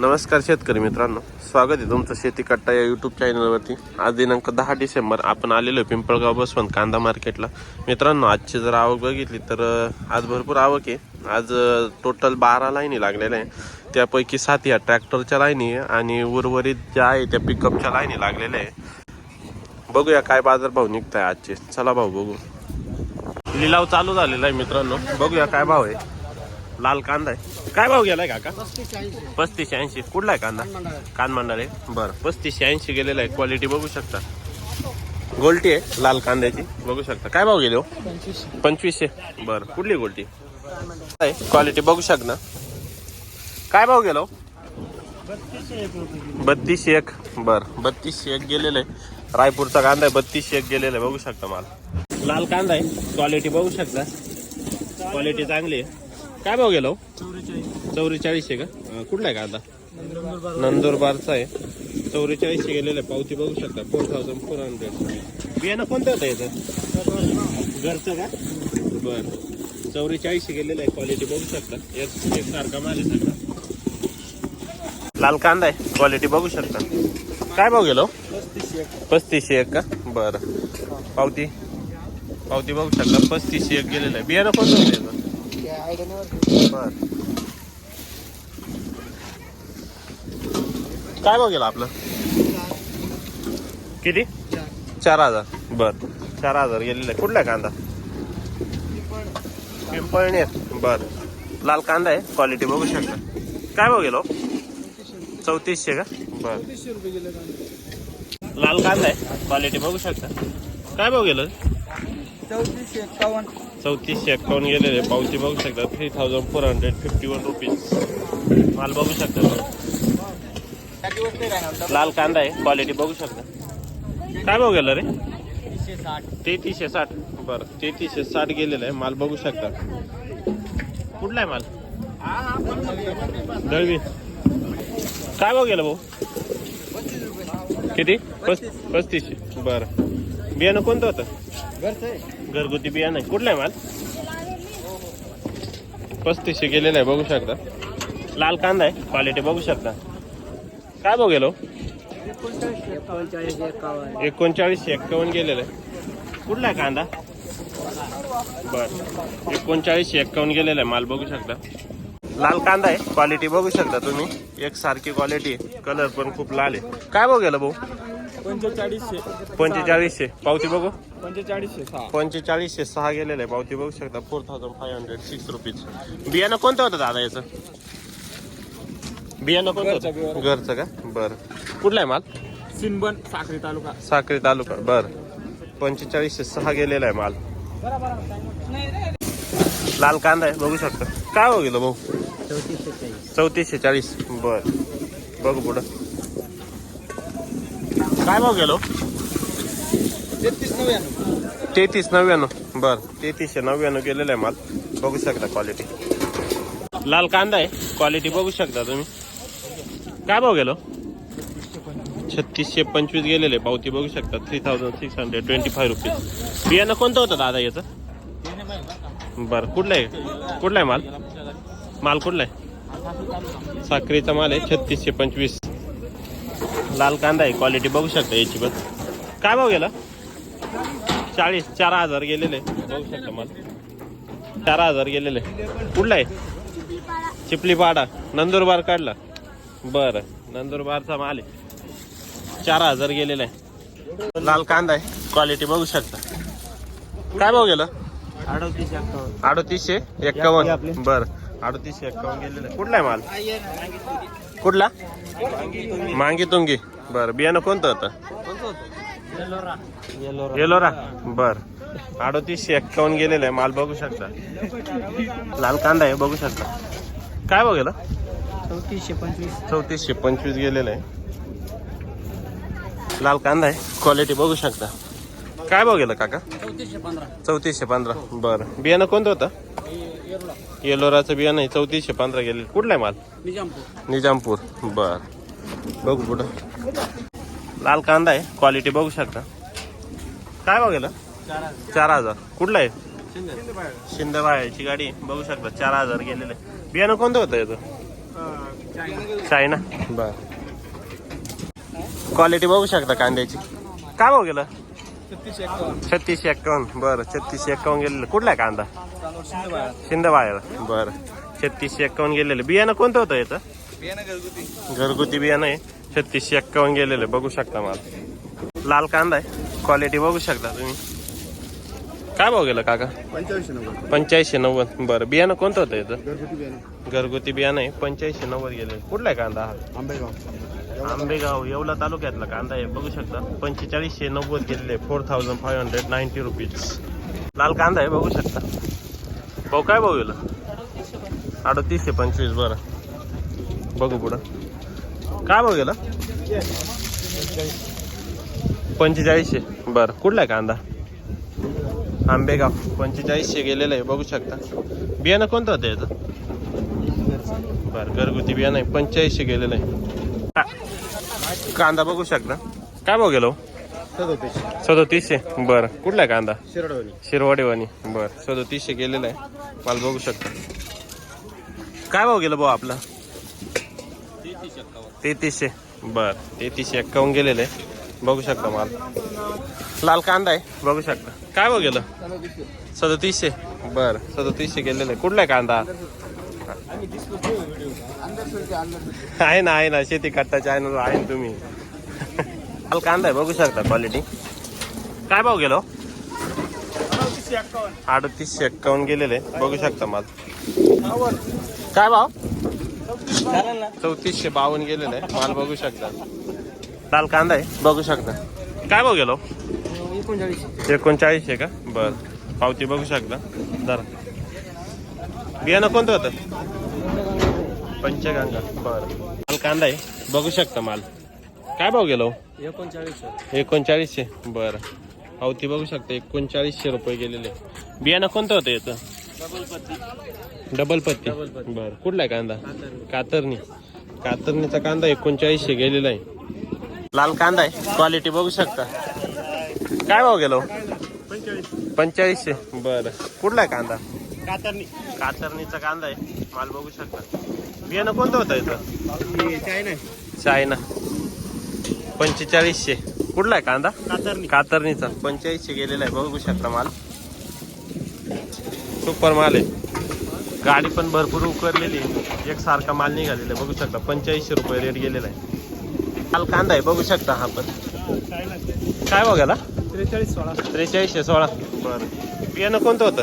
नमस्कार शेतकरी मित्रांनो. स्वागत आहे तुमचं शेती कट्टा या यूट्यूब चॅनलवरती आज दिनांक दहा डिसेंबर आपण आलेलो पिंपळगाव बसवंत कांदा मार्केटला. मित्रांनो आजची जर आवक बघितली तर आज भरपूर आवक आहे. आज टोटल बारा लाईनी लागलेल्या आहे. त्यापैकी सात या ट्रॅक्टरच्या लाईनी आहे आणि उर्वरित ज्या आहे त्या पिकअपच्या लाईनी लागलेल्या आहे. बघूया काय बाजारभाव निघताय आजचे. चला भाऊ बघू. लिलाव चालू झालेला आहे मित्रांनो. बघूया काय भाव आहे. लाल कांदा आहे. काय भाव गेलाय काका? पस्तीसशे ऐंशी. कुठला आहे कांदा? कान मंडळ. आहे. बरं पस्तीसशे ऐंशी गेलेला आहे. क्वालिटी बघू शकता. गोल्टी आहे लाल कांद्याची. बघू शकता. काय भाव गेले हो? पंचवीसशे. बरं कुठली गोल्टी? क्वालिटी बघू शकता. काय भाव गेलो बत्तीसशे एक. बरं बत्तीसशे एक गेलेलं आहे. रायपूरचा कांदा आहे बत्तीसशे एक गेलेला आहे. बघू शकता माल. लाल कांदा आहे. क्वालिटी बघू शकता. क्वालिटी चांगली आहे. काय भाव गेलो हो? चौवेचाळीसशे का? अं, कुठला आहे कांदा? नंदुरबारचा आहे. चौवेचाळीसशे गेलेलं आहे पावती बघू शकता. फोर थाउजंड फोर हंड्रेड बियाणं कोणतं होतं याचं घरचं का? बरं. चौवेचाळीसशे गेलेलं आहे. क्वालिटी बघू शकता. एक एक सारखा माल आहे सगळा. लाल कांदा आहे. क्वालिटी बघू शकता. काय भाव गेलो हो? पस्तीसशे एक का? बरं. पावती? पावती बघू शकता. पस्तीसशे एक गेलेलं आहे. बियाणं कोणतं होतं याचं बर. काय भाव गेला आपलं? किती? चार हजार. बर. चार हजार गेलेलं. आहे कुठला आहे कांदा? पिंपळनेर. बर. लाल कांदा आहे. क्वालिटी बघू शकता. काय भाव गेलो हो? चौतीसशे का? बर. लाल कांदा आहे. क्वालिटी बघू शकता. काय भाव गेलं? चौतीसशे एकावन्न. चौतीसशे अकाउंट गेलेले पावती बघू शकता. Three thousand four hundred fifty one rupees माल बघू शकता लाल कांदा आहे क्वालिटी बघू शकता. काय भाव गेलं रे? साठ तेहतीसशे साठ. बरं तेहतीसशे साठ गेलेलं आहे माल बघू शकता. कुठला आहे माल? दळवी. काय भाव गेलं भाऊ? किती? पस्तीसशे. बरं. बियाणं कोणतं होतं? घरगुती बियाणं आहे. कुठला आहे माल? पस्तीसशे गेलेला आहे बघू शकता. लाल कांदा आहे क्वालिटी बघू शकता. काय बघेलो गेलो हो? एकोणचाळीस एक्कावन्न एकोणचाळीसशे गेलेलं आहे. कुठला आहे कांदा? बर. एकोणचाळीसशे एक्कावन्न गेलेला आहे माल बघू शकता. लाल कांदा आहे क्वालिटी बघू शकता तुम्ही. एक सारखी क्वालिटी कलर पण खूप लाल आहे. काय बघेल हो भाऊ? पंचेचाळीसशे. पंचेचाळीसशे. पावती बघू. पंचेचाळीसशे सहा. पंचेचाळीसशे सहा गेलेलं आहे पावती बघू शकता. Four thousand five hundred six rupees बियाणं कोणतं होतं दादा याचं? बियाणं कोणतं घरचं का? बरं. कुठलं आहे माल? सिनबन साखरी तालुका. साक्री तालुका. बरं. पंचेचाळीसशे सहा गेलेला आहे माल. लाल कांदा आहे बघू शकता. काय हो गेलो भाऊ? चौतीसशे चाळीस. बर. बघू पुढं. काय भाव गेलो? तेहतीस नव्याण्णव. तेहतीस नव्याण्णव बर तेहतीसशे नव्याण्णव गेलेला आहे माल. बघू शकता क्वालिटी लाल कांदा आहे. क्वालिटी बघू शकता तुम्ही. काय भाव गेलो? छत्तीसशे पंचवीस गेलेले पावती बघू शकता. Three thousand six hundred twenty five rupees बियाणं कोणतं होतं दादा याचं? बरं कुठलं आहे? कुठला आहे माल? माल कुठला आहे? साखरेचा माल आहे. छत्तीसशे पंचवीस. लाल कांदा आहे क्वालिटी बघू शकता याची पण. काय भाव गेला? चाळीस चार हजार गेलेले. बघू शकता माल. चार हजार गेलेले. कुठला आहे? चिपली पाडा नंदुरबार काढला. बरं नंदुरबारचा माल आहे. चार हजार गेलेला आहे. लाल कांदा आहे. क्वालिटी बघू शकता. काय भाव गेलं? अडतीसशे. एक्कावन्न. बर अडतीसशे एक्कावन्न गेलेलं. कुठला आहे माल? कुठला? मांगी तुंगी. बर बियाणं कोणतं होतं येलोरा. बर. अडतीसशे एक्कावन्न गेलेलं आहे माल बघू शकता. लाल कांदा आहे बघू शकता. काय बघेल चौतीसशे पंचवीस चौतीसशे पंचवीस गेलेलं आहे. लाल कांदा आहे क्वालिटी बघू शकता. काय बघेल काका? चौतीसशे पंधरा चौतीसशे पंधरा. बरं. बियाणं कोणतं होतं? येलोराचं बियाणं आहे चौतीसशे पंधरा गेले कुठला आहे माल? निजामपूर. निजामपूर. बर. बघू पुढं. लाल कांदा आहे क्वालिटी बघू शकता. काय गेलं? चार हजार. कुठला आहे? शिंदेबायाची गाडी बघू शकता. चार हजार गेलेले बियाणं कोणतं होतं याचं? चायना. बर. क्वालिटी बघू शकता कांद्याची. काय भाव गेलं? छत्तीसशे एक्कावन्न. बरं छत्तीसशे एक्कावन्न गेलेलं. कुठला आहे कांदा? शिंदवायर बरं. छत्तीसशे एक्कावन्न गेलेलं. बियाणं कोणतं होतं याचं? घरगुती. बियाणं आहे. छत्तीसशे एक्कावन्न गेलेलं. बघू शकता मला. लाल कांदा आहे. क्वालिटी बघू शकता तुम्ही. काय भाव गेलं काका? पंच्याऐंशी नव्वद. पंच्याऐंशी नव्वद. बरं. बियाणं कोणतं होतं घरगुती बियाणे. घरगुती बियाणं आहे. पंच्याऐंशी नव्वद गेले कुठला आहे कांदा हा? आंबेगाव. आंबेगाव येवला तालुक्यातला कांदा आहे. बघू शकता. पंचेचाळीसशे नव्वद गेलेले. Four thousand five hundred ninety rupees लाल कांदा आहे. बघू शकता. भाऊ काय भाऊ गेलं अडतीसशे पंचवीस बरं. बघू पुढं. काय भाऊ गेलं? पंचेचाळीसशे. बरं. कुठला आहे कांदा? आंबेगाव. पंचेचाळीसशे गेलेलं आहे. बघू शकता. बियाणं कोणतं होतं याचं? बरं घरगुती बियाणं आहे. पंच्याऐंशी गेलेलं आहे. कांदा बघू शकता. काय भाव गेलो सदोतीसशे. सदोतीसशे? बरं. कुठला आहे कांदा? शिरडवणी. शिरवाडेवानी बरं. सदोतीसशे गेलेला आहे. मला बघू शकता. काय भाव गेलं भाऊ आपला? तेहतीसशे. बर. तेहतीसशे एक्कावन्न गेलेलं आहे. बघू शकता मला. लाल कांदा आहे. बघू शकता. काय भाव गेलं? सदोतीसशे. बर. सदोतीसशे गेलेलं आहे. कुठला आहे कांदा? आहे ना आहे ना. शेती कट्टा चॅनल आहे ना तुम्ही. काल कांदा आहे बघू शकता क्वालिटी काय भाव गेलो? अडतीसशे एक्कावन्न गेलेले बघू शकता माल. काय भाव? चौतीसशे बावन्न गेलेले आहे माल बघू शकता. लाल कांदा आहे बघू शकता. काय भाव गेलो? एकोणचाळीस एकोणचाळीसशे का? बर. पावती बघू शकता. जरा बियाणं कोणतं होतं? पंचगंगा. बर. लाल कांदा आहे बघू शकता माल. काय भाव गेलो? एकोणचाळीस एकोणचाळीसशे? बरं. पावती बघू शकता एकोणचाळीसशे रुपये गेलेले. बियाणं कोणतं होतं याचं? डबल पत्ती. बरं. कुठला आहे कांदा? कातरणी. कातरणीचा कांदा एकोणचाळीसशे गेलेला आहे. लाल कांदा आहे. क्वालिटी बघू शकता. काय भाव गेलो? पंचेचाळीसशे. बरं. कुठला आहे कांदा? कातरणी. कातरणीचा कांदा आहे. माल बघू शकता. बियाणं कोणतं होतं याचं? China China. पंचेचाळीसशे. कुठला आहे कांदा? कातरणी. कातरणीचा. पंच्याऐंशी गेलेला आहे. बघू शकता माल. सुपर माल आहे. गाडी पण भरपूर उकरलेली आहे. एक सारखा माल निघालेला आहे. बघू शकता पंच्याऐंशी रुपये रेट गेलेला आहे. माल कांदा आहे. बघू शकता हा पण. काय बघायला त्रेचाळीस सोळा. त्रेचाळीसशे सोळा. बरं. बियाणं कोणतं होतं?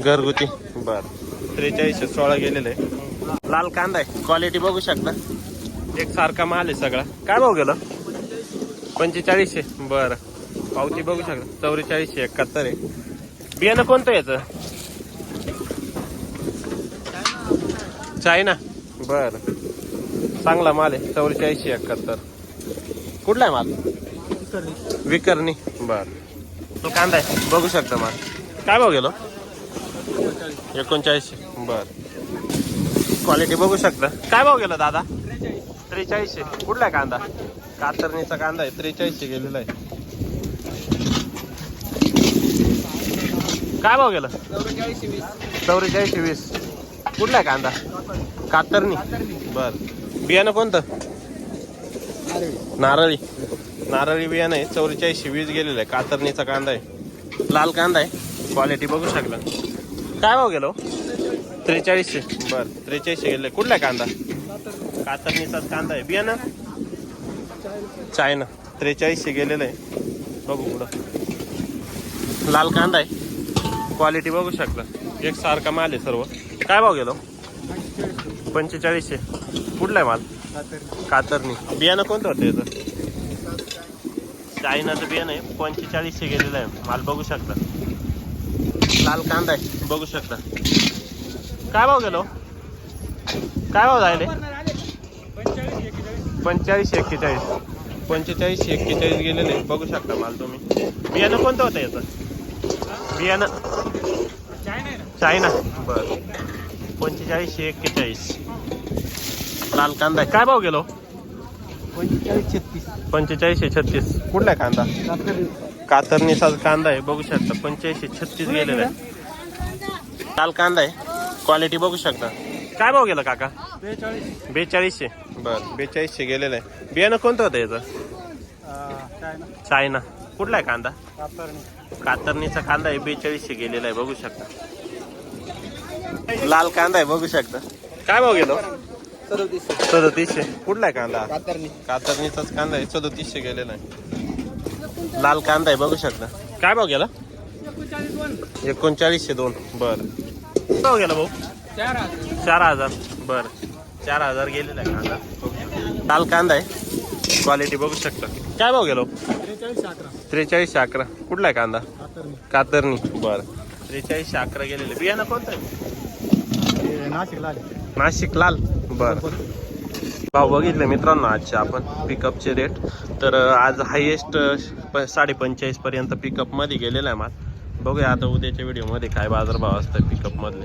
घरगुती बरं. त्रेचाळीसशे सोळा गेलेलं आहे. लाल कांदा आहे. क्वालिटी बघू शकता. एक सारखा माल आहे सगळा. काय भाव गेला? पंचेचाळीसशे. बरं. पावती बघू शकता. चौवेचाळीसशे एकाहत्तर आहे. बियाणं कोणतं याचं? चायना. बरं. चांगला माल आहे. चौवेचाळीसशे एकाहत्तर. कुठला आहे माल? विकरणी. बरं. कांदा आहे. बघू शकता माल. काय भाव गेलो? एकोणचाळीसशे. बर. क्वालिटी बघू शकता. काय भाव गेला दादा? त्रेचाळीसशे. कुठला आहे कांदा? कातरणीचा कांदा आहे त्रेचाळीसशे गेलेला आहे. काय भाव गेला? चौवेचाळीसशे वीस. कुठला आहे कांदा? कातरणी. बर. बियाणं कोणतं? नारळी. नारळी. बियाणं आहे चौवेचाळीसशे वीस गेलेलं आहे. कातरणीचा कांदा आहे. लाल कांदा आहे. क्वालिटी बघू शकला. काय भाव गेलो त्रेचाळीसशे. बर त्रेचाळीसशे गेले कुठला आहे कांदा? कातरणीचाच कांदा आहे. बियाणं? चायना. त्रेचाळीसशे गेलेलं आहे. बघू पुढं. लाल कांदा आहे. क्वालिटी बघू शकता. एक सारखा माल आहे सर्व. काय भाव गेलो? पंचेचाळीसशे. कुठला आहे माल? कातरणी. कातरणी बियाणं कोणतं होतं याचं? चायनाचं बियाणं आहे. पंचेचाळीसशे गेलेलं आहे. माल बघू शकता. लाल कांदा आहे. बघू शकता. काय भाव गेलो? काय भाव झाले पंचेचाळीसशे एक्केचाळीस. पंचेचाळीसशे एक्केचाळीस गेलेले. आहे. बघू शकता माल तुम्ही. बियाणं कोणतं होतं याचं? बियाणं. चायना. बरं. पंचेचाळीसशे एक्केचाळीस. लाल कांदा. आहे. काय भाव गेलो? पंचेचाळीस छत्तीस. पंचेचाळीसशे छत्तीस. कुठला कांदा? कातरणी. कातरणीचा कांदा आहे बघू शकता. पंच्याऐंशी छत्तीस गेलेला आहे. लाल कांदा आहे. क्वालिटी बघू शकता. काय भाव गेला काका? बेचाळीसशे. बरं बेचाळीसशे गेलेलं आहे. बियाणं कोणतं होतं याचं? चायना. कुठला आहे कांदा? कातरणी. कातरणीचा कांदा आहे बेचाळीसशे गेलेला आहे बघू शकता. लाल कांदा आहे बघू शकता. काय भाव गेलो? सदोतीसशे. कुठला आहे कांदा? कातरणी. कातरणीचाच कांदा आहे सदतीसशे गेलेला आहे. लाल कांदा आहे बघू शकता. काय भाव गेला? एकोणचाळीसशे दोन. बरं. भाव गेला भाऊ? चार हजार. चार हजार. बर. चार हजार गेलेला आहे कांदा. लाल कांदा आहे. क्वालिटी बघू शकता. काय भाव गेलो? त्रेचाळीस अकरा. कुठला आहे कांदा? कातरणी. कातरणी. बर. त्रेचाळीसशे अकरा गेलेले. बियाणं कोणतं आहे? नाशिक लाल नाशिक लाल. बर. भाव बघितले मित्रांनो आजचे आपण पिकअपचे रेट तर अं, आज हायेस्ट साडे पंचेचाळीस पर्यंत पिकअपमध्ये गेलेला आहे माल. बघूया आता उद्याच्या व्हिडिओमध्ये काय बाजारभाव असतात पिकअप मधले.